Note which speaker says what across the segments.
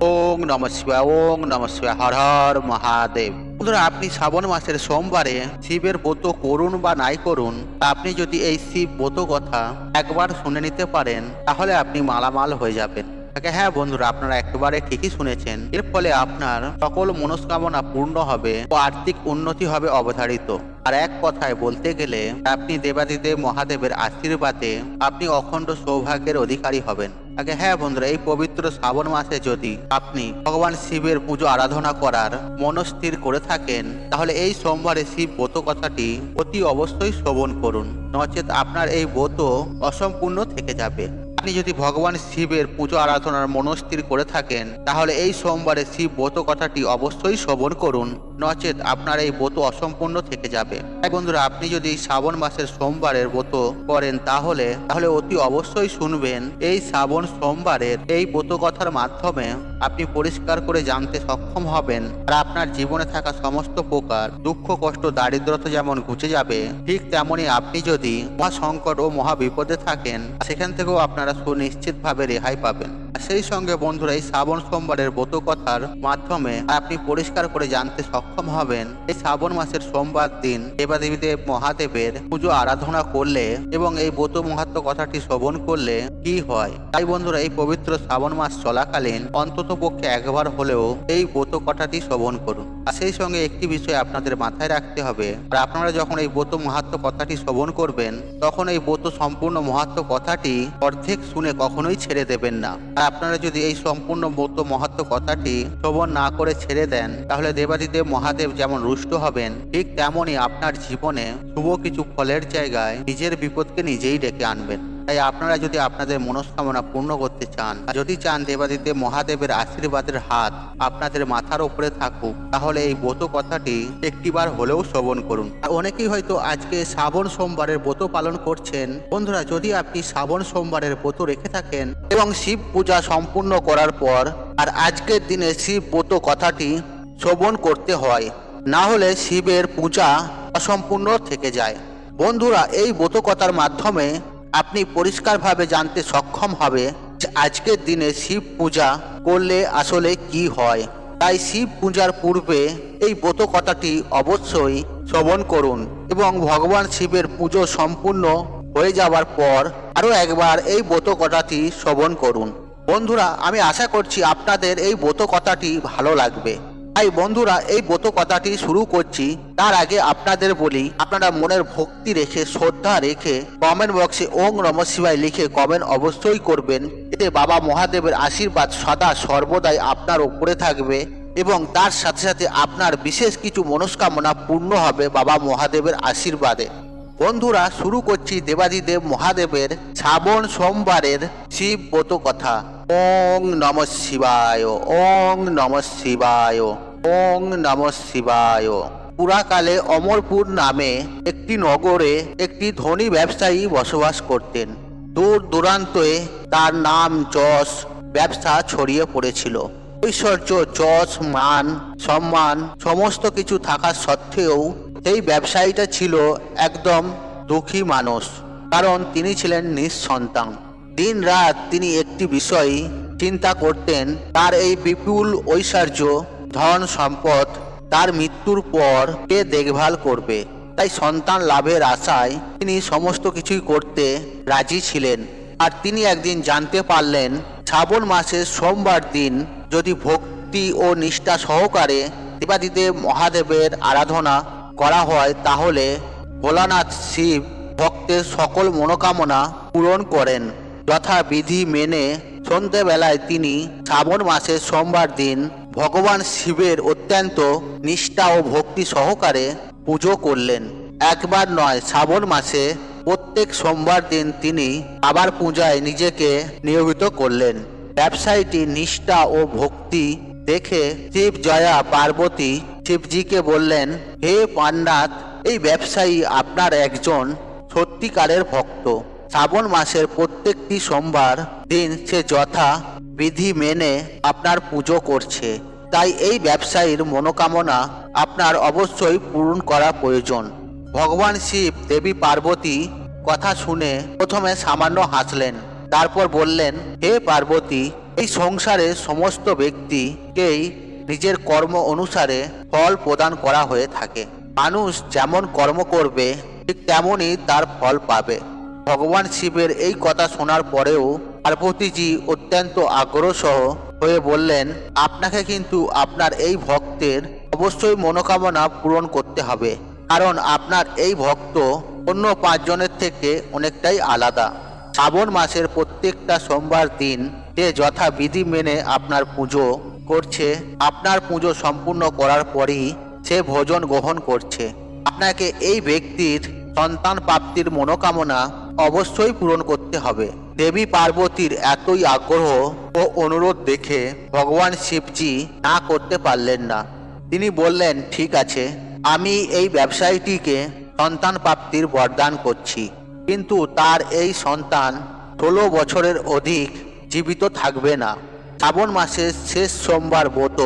Speaker 1: ওং নম শিবায় ওং নম শিবায়, হর হর মহাদেব। বন্ধুরা, আপনি শ্রাবণ মাসের সোমবারে শিবের ব্রত করুন বা নাই করুন, আপনি যদি এই শিব ব্রত কথা একবার শুনে নিতে পারেন, তাহলে আপনি মালামাল হয়ে যাবেন। হ্যাঁ বন্ধুরা, আপনারা একেবারে ঠিকই শুনেছেন। এর ফলে আপনার সকল মনস্কামনা পূর্ণ হবে ও আর্থিক উন্নতি হবে অবধারিত। আর এক কথায় বলতে গেলে, আপনি দেবাদিদেব মহাদেবের আশীর্বাদে আপনি অখণ্ড সৌভাগ্যের অধিকারী হবেন। আগে হ্যাঁ বন্ধুরা, এই পবিত্র শ্রাবণ মাসে যদি আপনি ভগবান শিবের পুজো আরাধনা করার মনস্থির করে থাকেন, তাহলে এই সোমবারে শিব ব্রত কথাটি অতি অবশ্যই শ্রবণ করুন। নচেত আপনার এই ব্রত অসম্পূর্ণ থেকে যাবে। আপনি যদি ভগবান শিবের পুজো আরাধনার মনস্থির করে থাকেন, তাহলে এই সোমবারে শিব ব্রত কথাটি অবশ্যই শ্রবণ করুন। নচেত আপনার এই ব্রত অসম্পূর্ণ থেকে যাবে। তাই বন্ধুরা, আপনি যদি শ্রাবণ মাসের সোমবারের ব্রত করেন তাহলে তাহলে অতি অবশ্যই শুনবেন, এই শ্রাবণ সোমবারের এই ব্রত কথার মাধ্যমে আপনি পরিষ্কার করে জানতে সক্ষম হবেন আর আপনার জীবনে থাকা সমস্ত প্রকার দুঃখ, কষ্ট, দারিদ্রতা যেমন ঘুচে যাবে, ঠিক তেমনি আপনি যদি মহা সংকট ও মহা বিপদে থাকেন, সেখান থেকেও আপনারা সুনিশ্চিতভাবে রেহাই পাবেন। সেই সঙ্গে বন্ধুরা, এই শ্রাবণ সোমবারের ব্রত কথার মাধ্যমে আপনি পরিষ্কার করে জানতে সক্ষম হবেন। এই শ্রাবণ মাসের সোমবার দিন দেবাদেবীদেব মহাদেবের পুজো আরাধনা করলে এবং এই ব্রত মহাত্ম কথাটি শ্রবণ করলে কি হয়? তাই বন্ধুরা, এই পবিত্র শ্রাবণ মাস চলাকালীন অন্তত পক্ষে একবার হলেও এই ব্রত কথাটি শ্রবণ করুন। আর সেই সঙ্গে একটি বিষয় আপনাদের মাথায় রাখতে হবে। আর আপনারা যখন এই ব্রত মহাত্ম কথাটি শ্রবণ করবেন, তখন এই ব্রত সম্পূর্ণ মহাত্ম কথাটি অর্ধেক শুনে কখনোই ছেড়ে দেবেন না। আপনারা যদি এই সম্পূর্ণ বৌদ্ধ মহাত্ম কথাটি শ্রবণ না করে ছেড়ে দেন, তাহলে দেবাদিদেব মহাদেব যেমন রুষ্ট হবেন, ঠিক তেমনই আপনার জীবনে শুভ কিছু ফলের জায়গায় নিজের বিপদকে নিজেই ডেকে আনবেন। তাই আপনারা যদি আপনাদের মনস্কামনা পূর্ণ করতে চান যদি চান দেবাদিদেব মহাদেবের আশীর্বাদের হাত আপনাদের মাথার উপরে থাকুক, তাহলে এই ব্রত কথাটি একটিবার হলেও শ্রবণ করুন। অনেকেই হয়তো আজকে শ্রাবণ সোমবারের ব্রত পালন করছেন। বন্ধুরা, যদি আপনি শ্রাবণ সোমবারের ব্রত রেখে থাকেন এবং শিব পূজা সম্পূর্ণ করার পর আর আজকের দিনে শিব ব্রত কথাটি শ্রবণ করতে হয়, না হলে শিবের পূজা অসম্পূর্ণ থেকে যায়। বন্ধুরা, এই ব্রতকথার মাধ্যমে আপনি পরিষ্কারভাবে জানতে সক্ষম হবে যে আজকের দিনে শিব পূজা করলে আসলে কি হয়। তাই শিব পূজার পূর্বে এই ব্রত কথাটি অবশ্যই শ্রবণ করুন এবং ভগবান শিবের পুজো সম্পূর্ণ হয়ে যাওয়ার পর আরও একবার এই ব্রত কথাটি শ্রবণ করুন। বন্ধুরা, আমি আশা করছি আপনাদের এই ব্রত কথাটি ভালো লাগবে। তাই বন্ধুরা, এই ব্রত কথাটি শুরু করছি। তার আগে আপনাদের বলি, আপনারা মনের ভক্তি রেখে, শ্রদ্ধা রেখে কমেন্ট বক্সে ওং নম শিবায় লিখে কমেন্ট অবশ্যই করবেন। এতে বাবা মহাদেবের আশীর্বাদ সদা সর্বদাই আপনার উপরে থাকবে এবং তার সাথে সাথে আপনার বিশেষ কিছু মনস্কামনা পূর্ণ হবে বাবা মহাদেবের আশীর্বাদে। বন্ধুরা, শুরু করছি দেবাদিদেব মহাদেবের শ্রাবণ সোমবারের শিব ব্রত কথা ওং নম শিবায়, ওং নম শিবায়। ওং নম শিবায়। পুরাকালে অমরপুর নামে একটি নগরে একটি ধনী ব্যবসায়ী বসবাস করতেন। দূর দূরান্তে তার নাম যশ, ব্যবসা ছড়িয়ে পড়েছিল। ঐশ্বর্য, যশ, মান, সম্মান সমস্ত কিছু থাকা সত্ত্বেও সেই ব্যবসায়ীটা ছিল একদম দুঃখী মানুষ, কারণ তিনি ছিলেন নিঃসন্তান। দিন রাত তিনি একটি বিষয় চিন্তা করতেন, তার এই বিপুল ঐশ্বর্য ধন সম্পদ, তার মৃত্যুর পর কে দেখভাল করবে। তাই সন্তান লাভের আশায় তিনি সমস্ত কিছুই করতে রাজি ছিলেন। আর তিনি একদিন জানতে পারলেন, শ্রাবণ মাসের সোমবার দিন যদি ভক্তি ও নিষ্ঠা সহকারে দেবাদিদেব মহাদেবের আরাধনা করা হয়, তাহলে ভোলানাথ শিব ভক্তের সকল মনোকামনা পূরণ করেন। যথাবিধি মেনে সন্ধেবেলায় তিনি শ্রাবণ মাসের সোমবার দিন ভগবান শিবের অত্যন্ত নিষ্ঠা ও ভক্তি সহকারে পুজো করলেন। একবার নয়, শ্রাবণ মাসে প্রত্যেক সোমবার দিন তিনি আবার পূজায় নিজেকে নিয়োজিত করলেন। ব্যবসায়ীটি নিষ্ঠা ও ভক্তি দেখে শিব জয়া পার্বতী শিবজিকে বললেন, হে পান্নাথ এই ব্যবসায়ী আপনার একজন সত্যিকারের ভক্ত। শ্রাবণ মাসের প্রত্যেকটি সোমবার দিন সে যথা বিধি মেনে আপনার পুজো করছে। তাই এই ব্যবসায়ীর মনোকামনা আপনার অবশ্যই পূরণ করা প্রয়োজন। ভগবান শিব, দেবী পার্বতী কথা শুনে প্রথমে সামান্য হাসলেন। তারপর বললেন, হে পার্বতী, এই সংসারে সমস্ত ব্যক্তিকেই নিজের কর্ম অনুসারে ফল প্রদান করা হয়ে থাকে। মানুষ যেমন কর্ম করবে, ঠিক তেমনই তার ফল পাবে। ভগবান শিবের এই কথা শোনার পরেও পার্বতীজি অত্যন্ত আগ্রহসহ হয়ে বললেন, আপনাকে কিন্তু আপনার এই ভক্তের অবশ্যই মনোকামনা পূরণ করতে হবে, কারণ আপনার এই ভক্ত অন্য পাঁচজনের থেকে অনেকটাই আলাদা। শ্রাবণ মাসের প্রত্যেকটা সোমবার দিন সে যথাবিধি মেনে আপনার পুজো করছে। আপনার পুজো সম্পূর্ণ করার পরই সে ভোজন গ্রহণ করছে। আপনাকে এই ব্যক্তির সন্তান প্রাপ্তির মনোকামনা অবশ্যই পূরণ করতে হবে। দেবী পার্বতীর এতই আগ্রহ ও অনুরোধ দেখে ভগবান শিবজি না করতে পারলেন না। তিনি বললেন, ঠিক আছে, আমি এই ব্যবসায়ীটিকে সন্তান প্রাপ্তির বরদান করছি। কিন্তু তার এই সন্তান ষোলো বছরের অধিক জীবিত থাকবে না। শ্রাবণ মাসের শেষ সোমবার ব্রত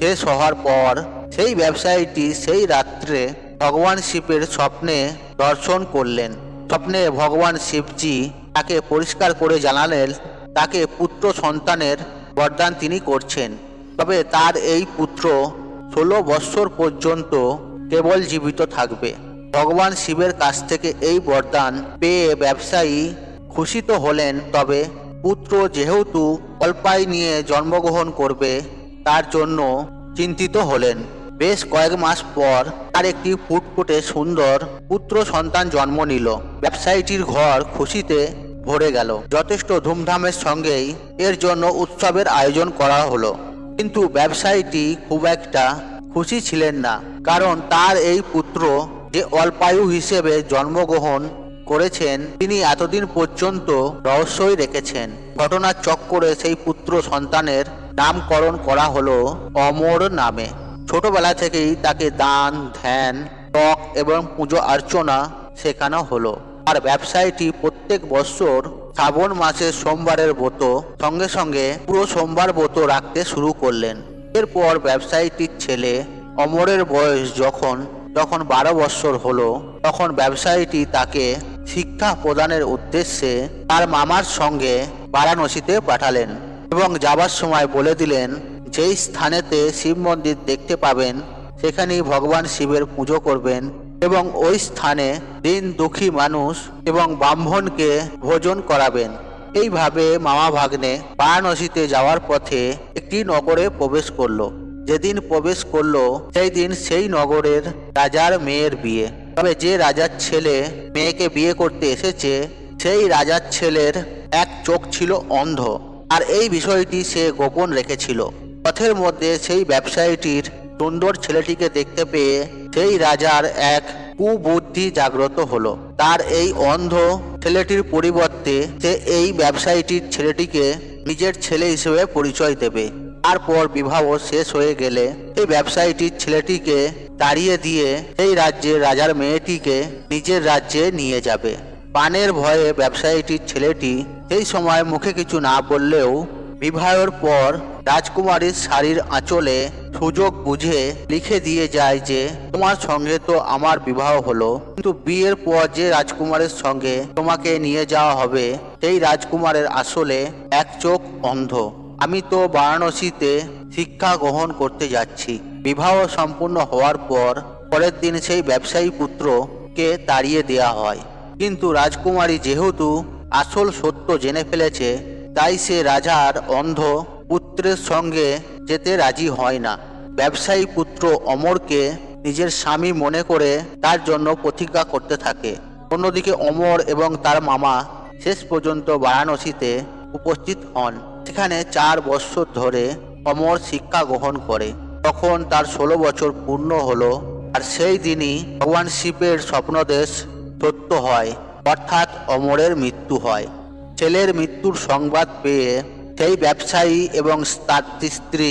Speaker 1: শেষ হওয়ার পর সেই ব্যবসায়ীটি সেই রাত্রে ভগবান শিবের স্বপ্নে দর্শন করলেন। স্বপ্নে ভগবান শিবজি তাকে পরিষ্কার করে জানালেন, তাকে পুত্র সন্তানের বরদান তিনি করছেন। তবে তার এই পুত্র ষোলো বৎসর পর্যন্ত কেবল জীবিত থাকবে। ভগবান শিবের কাছ থেকে এই বরদান পেয়ে ব্যবসায়ী খুশি তো হলেন, তবে পুত্র যেহেতু অল্পাই নিয়ে জন্মগ্রহণ করবে, তার জন্য চিন্তিত হলেন। বেশ কয়েক মাস পর তার একটি ফুটফুটে সুন্দর পুত্র সন্তান জন্ম নিল। ব্যবসায়ীটির ঘর খুশিতে ভরে গেল। যথেষ্ট ধুমধামের সঙ্গেই এর জন্য উৎসবের আয়োজন করা হলো। কিন্তু ব্যবসায়ীটি খুব একটা খুশি ছিলেন না, কারণ তার এই পুত্র যে অল্পায়ু হিসেবে জন্মগ্রহণ করেছেন, তিনি এতদিন পর্যন্ত রহস্যই রেখেছেন। ঘটনার চক্করে সেই পুত্র সন্তানের নামকরণ করা হলো অমর নামে। ছোটবেলা থেকেই তাকে দান, ধ্যান ত্বক এবং পুজো অর্চনা শেখানো হলো। আর ব্যবসায়ীটি প্রত্যেক বছর শ্রাবণ মাসের সোমবারের ব্রত সঙ্গে সঙ্গে পুরো সোমবার ব্রত রাখতে শুরু করলেন। এরপর ব্যবসায়ীটির ছেলে অমরের বয়স যখন যখন বারো বৎসর হলো, তখন ব্যবসায়ীটি তাকে শিক্ষা প্রদানের উদ্দেশ্যে তার মামার সঙ্গে বারাণসীতে পাঠালেন এবং যাবার সময় বলে দিলেন, যেই স্থানেতে শিব মন্দির দেখতে পাবেন, সেখানেই ভগবান শিবের পুজো করবেন এবং ওই স্থানে দিন দুঃখী মানুষ এবং ব্রাহ্মণকে ভোজন করাবেন। এইভাবে মামা ভাগ্নে বারাণসীতে যাওয়ার পথে একটি নগরে প্রবেশ করল। যেদিন প্রবেশ করল, সেই দিন সেই নগরের রাজার মেয়ের বিয়ে। তবে যে রাজার ছেলে মেয়েকে বিয়ে করতে এসেছে, সেই রাজার ছেলের এক চোখ ছিল অন্ধ, আর এই বিষয়টি সে গোপন রেখেছিল। পথের মধ্যে সেই ব্যবসায়ীটির সুন্দর ছেলেটিকে দেখতে পেয়ে সেই রাজার এক কুবুদ্ধি জাগ্রত হলো। তার এই অন্ধ ছেলেটির পরিবর্তে সে এই ব্যবসায়ীটির ছেলেটিকে নিজের ছেলে হিসেবে পরিচয় দেবে। তারপর বিবাহ শেষ হয়ে গেলে এই ব্যবসায়ীটির ছেলেটিকে তাড়িয়ে দিয়ে সেই রাজ্যের রাজার মেয়েটিকে নিজের রাজ্যে নিয়ে যাবে। পানের ভয়ে ব্যবসায়ীটির ছেলেটি সেই সময় মুখে কিছু না বললেও বিবাহের পর রাজকুমারীর শাড়ির আঁচলে সুযোগ বুঝে লিখে দিয়ে যায় যে, তোমার সঙ্গে তো আমার বিবাহ হলো। কিন্তু বিয়ের পর যে রাজকুমারের সঙ্গে তোমাকে নিয়ে যাওয়া হবে, সেই রাজকুমারের আসলে এক চোখ অন্ধ। আমি তো বারাণসীতে শিক্ষা গ্রহণ করতে যাচ্ছি। বিবাহ সম্পূর্ণ হওয়ার পর পরের দিন সেই ব্যবসায়ী পুত্রকে তাড়িয়ে দেয়া হয়। কিন্তু রাজকুমারী যেহেতু আসল সত্য জেনে ফেলেছে, তাই সে রাজার অন্ধ পুত্রের সঙ্গে যেতে রাজি হয় না। ব্যবসায়ী পুত্র অমরকে নিজের স্বামী মনে করে তার জন্য প্রতিজ্ঞা করতে থাকে। অন্যদিকে অমর এবং তার মামা শেষ পর্যন্ত বারাণসীতে উপস্থিত হন। সেখানে চার বৎসর ধরে অমর শিক্ষা গ্রহণ করে। তখন তার ষোলো বছর পূর্ণ হলো আর সেই দিনই ভগবান শিবের স্বপ্নদেশ সত্য হয়। অর্থাৎ অমরের মৃত্যু হয়। ছেলের মৃত্যুর সংবাদ পেয়ে সেই ব্যবসায়ী এবং তার স্ত্রী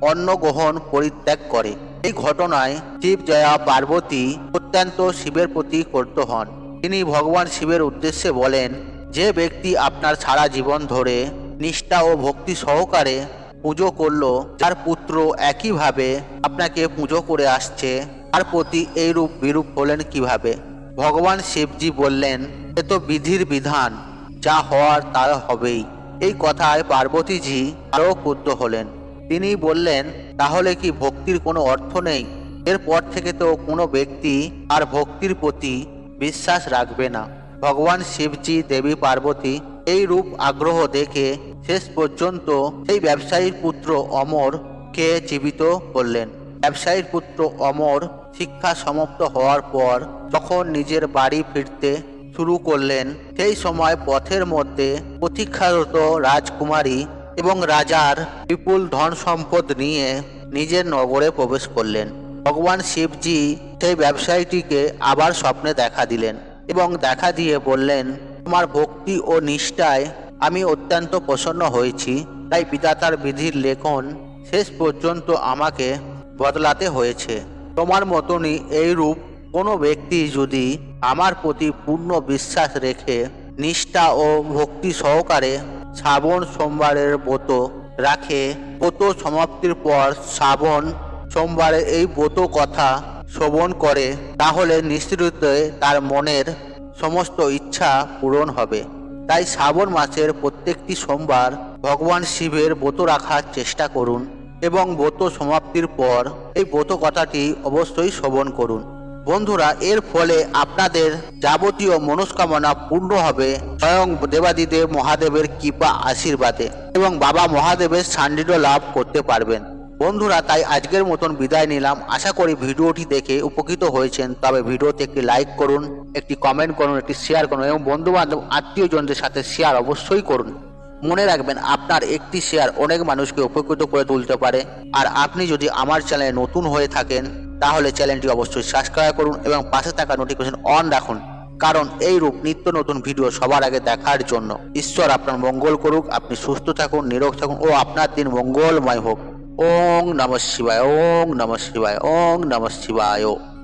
Speaker 1: অন্ন গ্রহণ পরিত্যাগ করে। এই ঘটনায় শিব জয়া পার্বতী অত্যন্ত শিবের প্রতি কর্ত হন। তিনি ভগবান শিবের উদ্দেশ্যে বলেন, যে ব্যক্তি আপনার সারা জীবন ধরে নিষ্ঠা ও ভক্তি সহকারে পুজো করল, যার পুত্র একইভাবে আপনাকে পুজো করে আসছে, তার প্রতি এইরূপ বিরূপ হলেন কীভাবে? ভগবান শিবজি বললেন, এ তো বিধির বিধান, যা হওয়ার তা হবেই। এই কথায় পার্বতীজি আরও ক্ষুব্ধ হলেন। তিনি বললেন, তাহলে কি ভক্তির কোনো অর্থ নেই? এরপর থেকে তো কোনো ব্যক্তি আর ভক্তির প্রতি বিশ্বাস রাখবে না। ভগবান শিবজি, দেবী পার্বতী এই রূপ আগ্রহ দেখে শেষ পর্যন্ত সেই ব্যবসায়ীর পুত্র অমর কে জীবিত করলেন। ব্যবসায়ীর পুত্র অমর শিক্ষা সমাপ্ত হওয়ার পর যখন নিজের বাড়ি ফিরতে শুরু করলেন। সেই সময় পথের মধ্যে প্রতীক্ষারত রাজকুমারী এবং রাজার বিপুল ধন সম্পদ নিয়ে নিজের নগরে প্রবেশ করলেন। ভগবান শিবজি সেই ব্যবসায়ীটিকে আবার স্বপ্নে দেখা দিলেন এবং দেখা দিয়ে বললেন, তোমার ভক্তি ও নিষ্ঠায় আমি অত্যন্ত প্রসন্ন হয়েছি। তাই পিতাতার বিধির লেখন শেষ পর্যন্ত আমাকে বদলাতে হয়েছে। তোমার মতনই এই রূপ কোনো ব্যক্তি যদি আমার প্রতি পূর্ণ বিশ্বাস রেখে নিষ্ঠা ও ভক্তি সহকারে শ্রাবণ সোমবারের ব্রত রাখে, ব্রত সমাপ্তির পর শ্রাবণ সোমবারে এই ব্রত কথা শ্রবণ করে, তাহলে নিশ্চিত তার মনের সমস্ত ইচ্ছা পূরণ হবে। তাই শ্রাবণ মাসের প্রত্যেকটি সোমবার ভগবান শিবের ব্রত রাখার চেষ্টা করুন এবং ব্রত সমাপ্তির পর এই ব্রত কথাটি অবশ্যই শ্রবণ করুন। বন্ধুরা, এর ফলে আপনাদের যাবতীয় মনস্কামনা পূর্ণ হবে। স্বয়ং দেবাদিদেব মহাদেবের কৃপা আশীর্বাদে এবং বাবা মহাদেবের সান্নিধ্য লাভ করতে পারবেন। বন্ধুরা, তাই আজকের মতন বিদায় নিলাম। আশা করি ভিডিওটি দেখে উপকৃত হয়েছেন। তবে ভিডিওতে একটি লাইক করুন, একটি কমেন্ট করুন, একটি শেয়ার করুন এবং বন্ধু বান্ধব আত্মীয়জনদের সাথে শেয়ার অবশ্যই করুন। মনে রাখবেন, আপনার একটি শেয়ার অনেক মানুষকে উপকৃত করে তুলতে পারে। আর আপনি যদি আমার চ্যানেলে নতুন হয়ে থাকেন তাহলে চ্যানেলটি অবশ্যই সাবস্ক্রাইব করুন এবং পাশে থাকা নোটিফিকেশন অন রাখুন। কারণ এই রূপ নিত্য নতুন ভিডিও সবার আগে দেখার জন্য। ঈশ্বর আপনার মঙ্গল করুক, আপনি সুস্থ থাকুন, নিরোগ থাকুন ও আপনার দিন মঙ্গলময় হোক। ওং নমঃ শিবায়, ওং নমঃ শিবায়, ওং নমঃ শিবায়।